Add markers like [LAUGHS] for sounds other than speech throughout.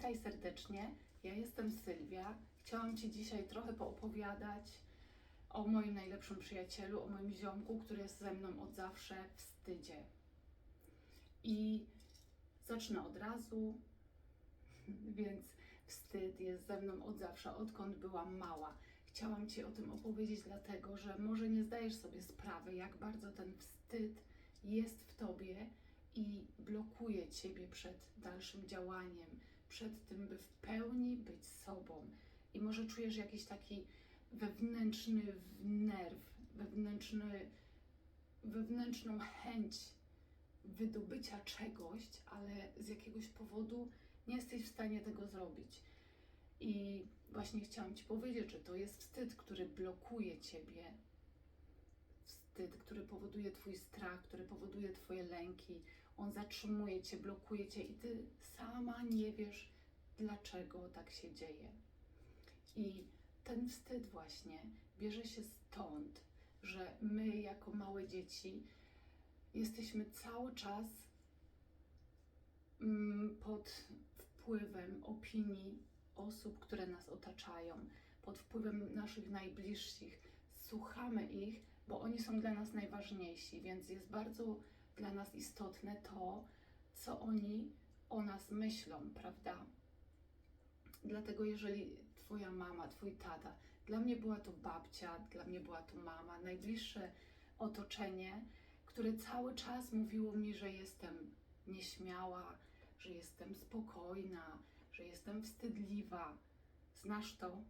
Witaj serdecznie. Ja jestem Sylwia. Chciałam Ci dzisiaj trochę poopowiadać o moim najlepszym przyjacielu, o moim ziomku, który jest ze mną od zawsze, wstydzie. I zacznę od razu, [LAUGHS] więc wstyd jest ze mną od zawsze, odkąd byłam mała. Chciałam Ci o tym opowiedzieć, dlatego że może nie zdajesz sobie sprawy, jak bardzo ten wstyd jest w Tobie i blokuje Ciebie przed dalszym działaniem, przed tym, by w pełni być sobą. I może czujesz jakiś taki wewnętrzny nerw, wewnętrzny, wewnętrzną chęć wydobycia czegoś, ale z jakiegoś powodu nie jesteś w stanie tego zrobić. I właśnie chciałam Ci powiedzieć, że to jest wstyd, który blokuje Ciebie. Wstyd, który powoduje Twój strach, który powoduje Twoje lęki. On zatrzymuje Cię, blokuje Cię i Ty sama nie wiesz, dlaczego tak się dzieje. I ten wstyd właśnie bierze się stąd, że my jako małe dzieci jesteśmy cały czas mm, pod wpływem opinii osób, które nas otaczają, pod wpływem naszych najbliższych. Słuchamy ich, bo oni są dla nas najważniejsi, więc jest bardzo dla nas istotne to, co oni o nas myślą, prawda? Dlatego, jeżeli Twoja mama, Twój tata, dla mnie była to babcia, dla mnie była to mama, najbliższe otoczenie, które cały czas mówiło mi, że jestem nieśmiała, że jestem spokojna, że jestem wstydliwa. Znasz to?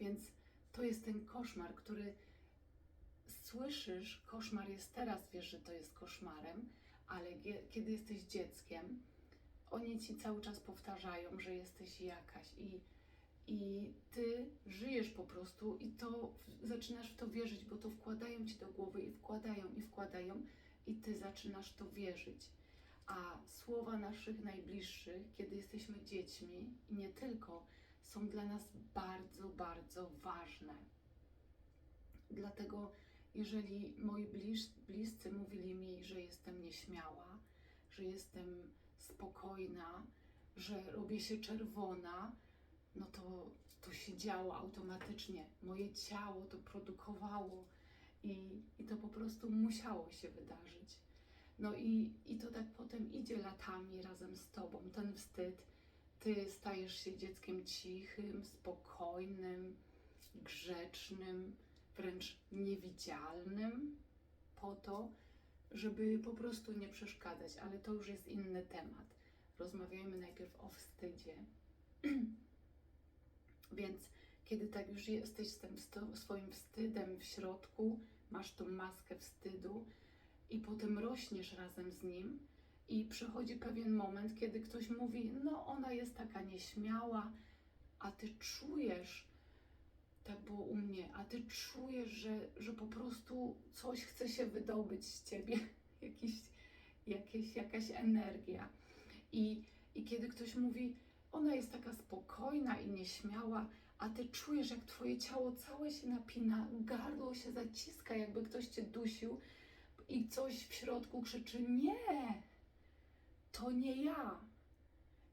Więc to jest ten koszmar, który słyszysz, koszmar jest teraz, wiesz, że to jest koszmarem, ale kiedy jesteś dzieckiem, oni ci cały czas powtarzają, że jesteś jakaś i, i ty żyjesz po prostu i to zaczynasz w to wierzyć, bo to wkładają ci do głowy i wkładają i wkładają i ty zaczynasz to wierzyć. A słowa naszych najbliższych, kiedy jesteśmy dziećmi i nie tylko, są dla nas bardzo, bardzo ważne. Dlatego, jeżeli moi bliscy mówili mi, że jestem nieśmiała, że jestem spokojna, że robię się czerwona, no to to się działo automatycznie. Moje ciało to produkowało i, i to po prostu musiało się wydarzyć. No i, i to tak potem idzie latami razem z tobą, ten wstyd. Ty stajesz się dzieckiem cichym, spokojnym, grzecznym, wręcz niewidzialnym, po to, żeby po prostu nie przeszkadzać, ale to już jest inny temat. Rozmawiajmy najpierw o wstydzie. [CLEARS THROAT] Więc kiedy tak już jesteś z tym swoim wstydem w środku, masz tą maskę wstydu i potem rośniesz razem z nim i przychodzi pewien moment, kiedy ktoś mówi, no ona jest taka nieśmiała, a ty czujesz, tak było u mnie, a ty czujesz, że, że po prostu coś chce się wydobyć z ciebie, [LAUGHS] jakiś, jakieś, jakaś energia. I, I kiedy ktoś mówi, ona jest taka spokojna i nieśmiała, a ty czujesz, jak twoje ciało całe się napina, gardło się zaciska, jakby ktoś cię dusił i coś w środku krzyczy: Nie, to nie ja.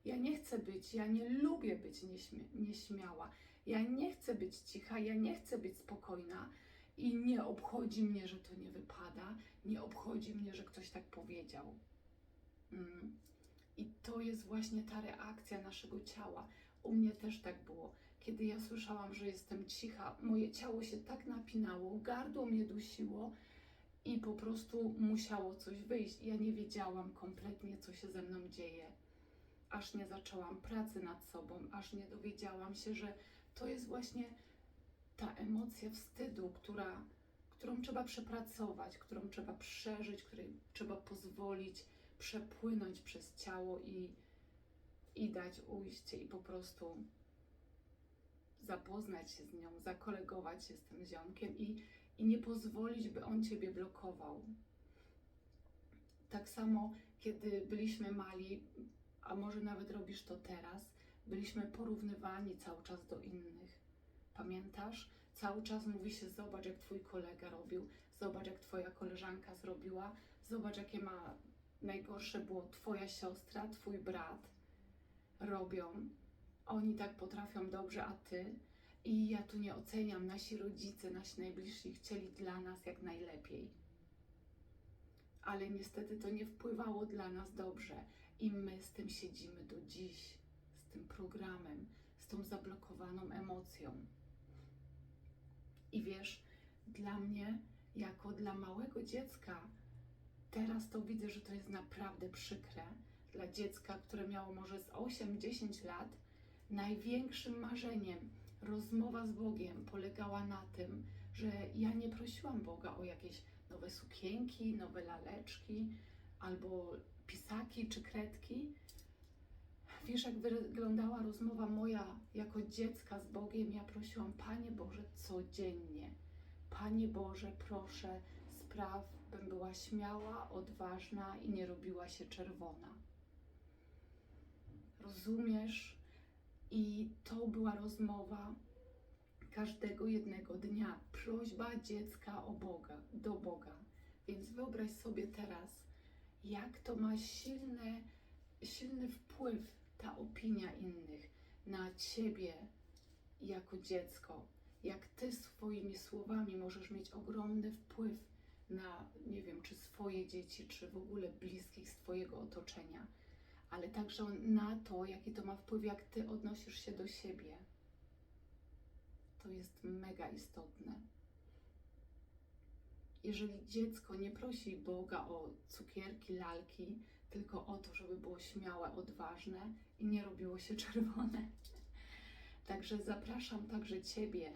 Ja nie chcę być, ja nie lubię być nieśmia nieśmiała. Ja nie chcę być cicha, ja nie chcę być spokojna i nie obchodzi mnie, że to nie wypada, nie obchodzi mnie, że ktoś tak powiedział. Mm. I to jest właśnie ta reakcja naszego ciała. U mnie też tak było. Kiedy ja słyszałam, że jestem cicha, moje ciało się tak napinało, gardło mnie dusiło i po prostu musiało coś wyjść. Ja nie wiedziałam kompletnie, co się ze mną dzieje aż nie zaczęłam pracy nad sobą, aż nie dowiedziałam się, że to jest właśnie ta emocja wstydu, która, którą trzeba przepracować, którą trzeba przeżyć, której trzeba pozwolić przepłynąć przez ciało i, i dać ujście i po prostu zapoznać się z nią, zakolegować się z tym ziomkiem i, i nie pozwolić, by on ciebie blokował. Tak samo, kiedy byliśmy mali, a może nawet robisz to teraz, byliśmy porównywani cały czas do innych. Pamiętasz? Cały czas mówi się: Zobacz, jak twój kolega robił, zobacz, jak twoja koleżanka zrobiła, zobacz, jakie ma najgorsze było twoja siostra, twój brat. robią. Oni tak potrafią dobrze, a ty? I ja tu nie oceniam, nasi rodzice, nasi najbliżsi chcieli dla nas jak najlepiej. Ale niestety to nie wpływało dla nas dobrze i my z tym siedzimy do dziś, z tym programem, z tą zablokowaną emocją. I wiesz, dla mnie, jako dla małego dziecka, teraz to widzę, że to jest naprawdę przykre. Dla dziecka, które miało może z 8-10 lat, największym marzeniem rozmowa z Bogiem polegała na tym, że ja nie prosiłam Boga o jakieś nowe sukienki, nowe laleczki albo pisaki czy kredki. Wiesz, jak wyglądała rozmowa moja jako dziecka z Bogiem? Ja prosiłam, Panie Boże, codziennie. Panie Boże, proszę, spraw, bym była śmiała, odważna i nie robiła się czerwona. Rozumiesz? I to była rozmowa każdego jednego dnia. Prośba dziecka o Boga, do Boga. Więc wyobraź sobie teraz, jak to ma silne, silny wpływ ta opinia innych na ciebie jako dziecko. Jak ty swoimi słowami możesz mieć ogromny wpływ na, nie wiem, czy swoje dzieci, czy w ogóle bliskich z twojego otoczenia, ale także na to, jaki to ma wpływ, jak ty odnosisz się do siebie. To jest mega istotne. Jeżeli dziecko nie prosi Boga o cukierki, lalki, tylko o to, żeby było śmiałe, odważne i nie robiło się [LAUGHS] czerwone. Także zapraszam także Ciebie.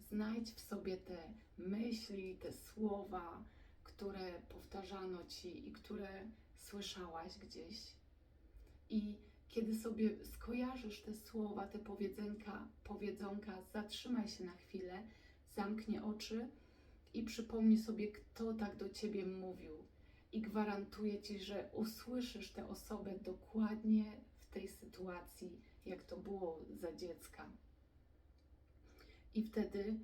Znajdź w sobie te myśli, te słowa, które powtarzano Ci i które słyszałaś gdzieś. I kiedy sobie skojarzysz te słowa, te powiedzenka, powiedzonka, zatrzymaj się na chwilę, zamknij oczy i przypomnij sobie, kto tak do ciebie mówił. I gwarantuję ci, że usłyszysz tę osobę dokładnie w tej sytuacji, jak to było za dziecka. I wtedy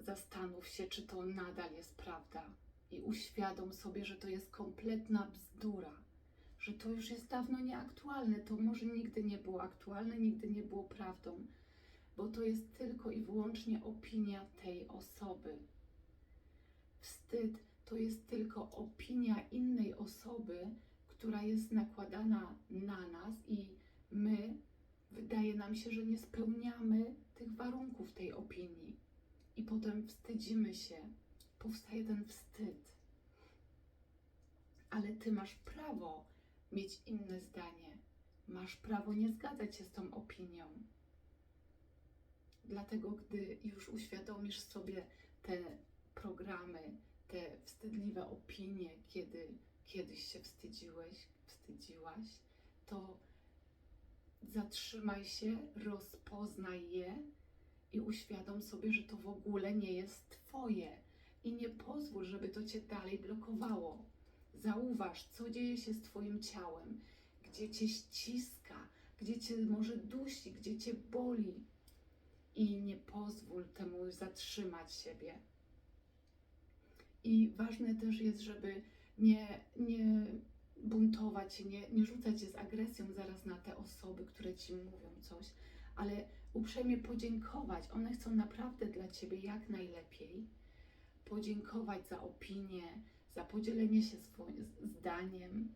zastanów się, czy to nadal jest prawda. I uświadom sobie, że to jest kompletna bzdura że to już jest dawno nieaktualne. To może nigdy nie było aktualne, nigdy nie było prawdą, bo to jest tylko i wyłącznie opinia tej osoby. Wstyd to jest tylko opinia innej osoby, która jest nakładana na nas i my wydaje nam się, że nie spełniamy tych warunków tej opinii. I potem wstydzimy się, powstaje ten wstyd. Ale ty masz prawo mieć inne zdanie. Masz prawo nie zgadzać się z tą opinią. Dlatego, gdy już uświadomisz sobie te programy, te wstydliwe opinie, kiedy kiedyś się wstydziłeś, wstydziłaś, to zatrzymaj się, rozpoznaj je i uświadom sobie, że to w ogóle nie jest Twoje. I nie pozwól, żeby to Cię dalej blokowało. Zauważ, co dzieje się z Twoim ciałem, gdzie Cię ściska, gdzie Cię może dusi, gdzie Cię boli. I nie pozwól temu zatrzymać siebie. I ważne też jest, żeby nie, nie buntować się, nie, nie rzucać się z agresją zaraz na te osoby, które Ci mówią coś, ale uprzejmie podziękować. One chcą naprawdę dla Ciebie jak najlepiej. Podziękować za opinię, za podzielenie się swoim zdaniem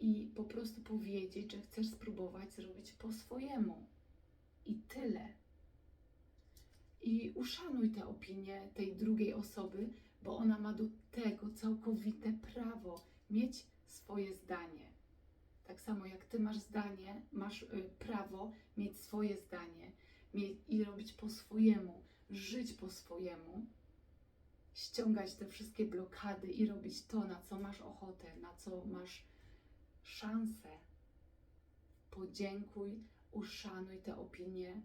i po prostu powiedzieć, że chcesz spróbować zrobić po swojemu. I tyle. I uszanuj tę opinię tej drugiej osoby, bo ona ma do tego całkowite prawo mieć swoje zdanie. Tak samo jak ty masz zdanie, masz y, prawo mieć swoje zdanie i robić po swojemu, żyć po swojemu ściągać te wszystkie blokady i robić to, na co masz ochotę, na co masz szansę. Podziękuj, uszanuj te opinie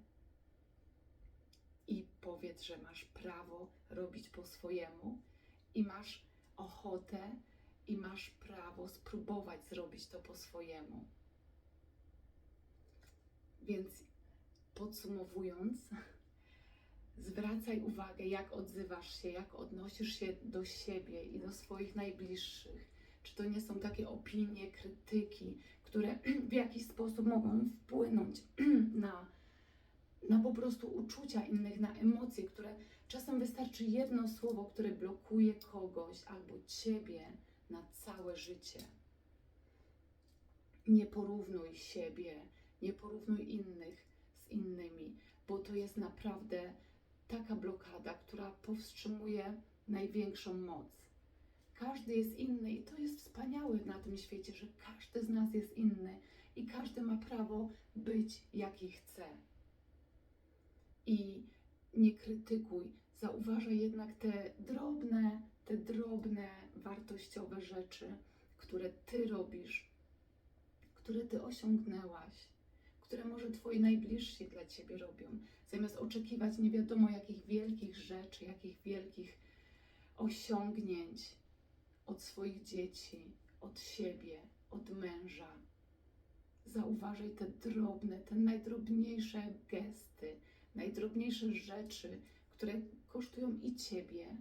i powiedz, że masz prawo robić po swojemu i masz ochotę i masz prawo spróbować zrobić to po swojemu. Więc podsumowując, [LAUGHS] zwracaj uwagę, jak odzywasz się, jak odnosisz się do siebie i do swoich najbliższych. Czy to nie są takie opinie, krytyki, które [CLEARS THROAT] w jakiś sposób mogą wpłynąć [CLEARS THROAT] na, na po prostu uczucia innych, na emocje, które czasem wystarczy jedno słowo, które blokuje kogoś albo ciebie na całe życie. Nie porównuj siebie, nie porównuj innych z innymi, bo to jest naprawdę taka blokada, która powstrzymuje największą moc. Każdy jest inny i to jest wspaniałe na tym świecie, że każdy z nas jest inny i każdy ma prawo być jaki chce. I nie krytykuj, zauważaj jednak te drobne, te drobne, wartościowe rzeczy, które ty robisz, które ty osiągnęłaś, które może twoi najbliżsi dla ciebie robią, zamiast oczekiwać nie wiadomo jakich wielkich rzeczy, jakich wielkich osiągnięć od swoich dzieci, od siebie, od męża. Zauważaj te drobne, te najdrobniejsze gesty, najdrobniejsze rzeczy, które kosztują i ciebie,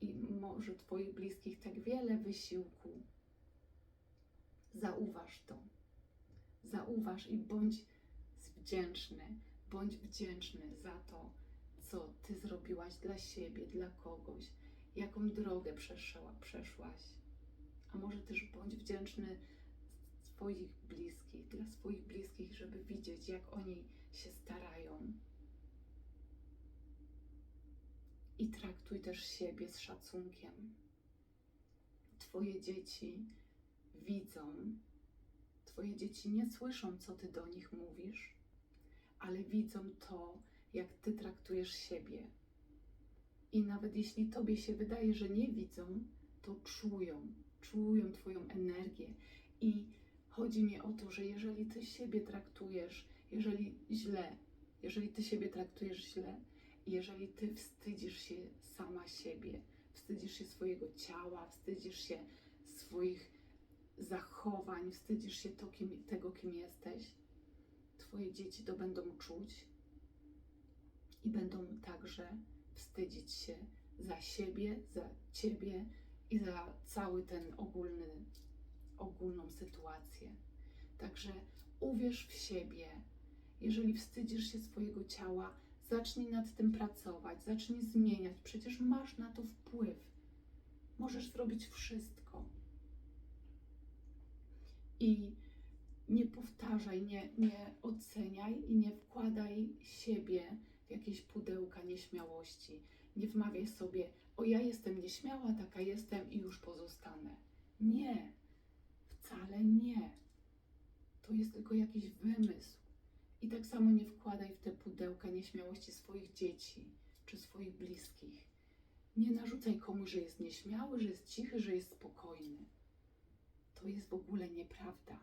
i może twoich bliskich tak wiele wysiłku. Zauważ to. Zauważ i bądź wdzięczny, bądź wdzięczny za to, co ty zrobiłaś dla siebie, dla kogoś, jaką drogę przeszła, przeszłaś. A może też bądź wdzięczny swoich bliskich, dla swoich bliskich, żeby widzieć, jak oni się starają. I traktuj też siebie z szacunkiem. Twoje dzieci widzą, Twoje dzieci nie słyszą, co Ty do nich mówisz, ale widzą to, jak Ty traktujesz siebie. I nawet jeśli Tobie się wydaje, że nie widzą, to czują, czują Twoją energię. I chodzi mi o to, że jeżeli Ty siebie traktujesz, jeżeli źle, jeżeli Ty siebie traktujesz źle, jeżeli Ty wstydzisz się sama siebie, wstydzisz się swojego ciała, wstydzisz się swoich zachowań, wstydzisz się to, kim, tego, kim jesteś, Twoje dzieci to będą czuć i będą także wstydzić się za siebie, za Ciebie i za cały ten ogólny, ogólną sytuację. Także uwierz w siebie. Jeżeli wstydzisz się swojego ciała, zacznij nad tym pracować, zacznij zmieniać. Przecież masz na to wpływ. Możesz zrobić wszystko. I nie powtarzaj, nie, nie oceniaj i nie wkładaj siebie w jakieś pudełka nieśmiałości. Nie wmawiaj sobie, o ja jestem nieśmiała, taka jestem i już pozostanę. Nie, wcale nie. To jest tylko jakiś wymysł. I tak samo nie wkładaj w te pudełka nieśmiałości swoich dzieci czy swoich bliskich. Nie narzucaj komuś, że jest nieśmiały, że jest cichy, że jest spokojny. To jest w ogóle nieprawda.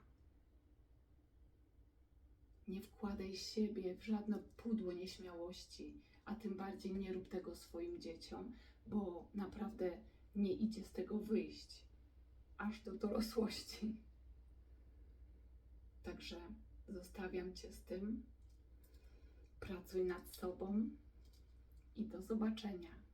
Nie wkładaj siebie w żadne pudło nieśmiałości, a tym bardziej nie rób tego swoim dzieciom, bo naprawdę nie idzie z tego wyjść aż do dorosłości. Także zostawiam Cię z tym. Pracuj nad sobą i do zobaczenia.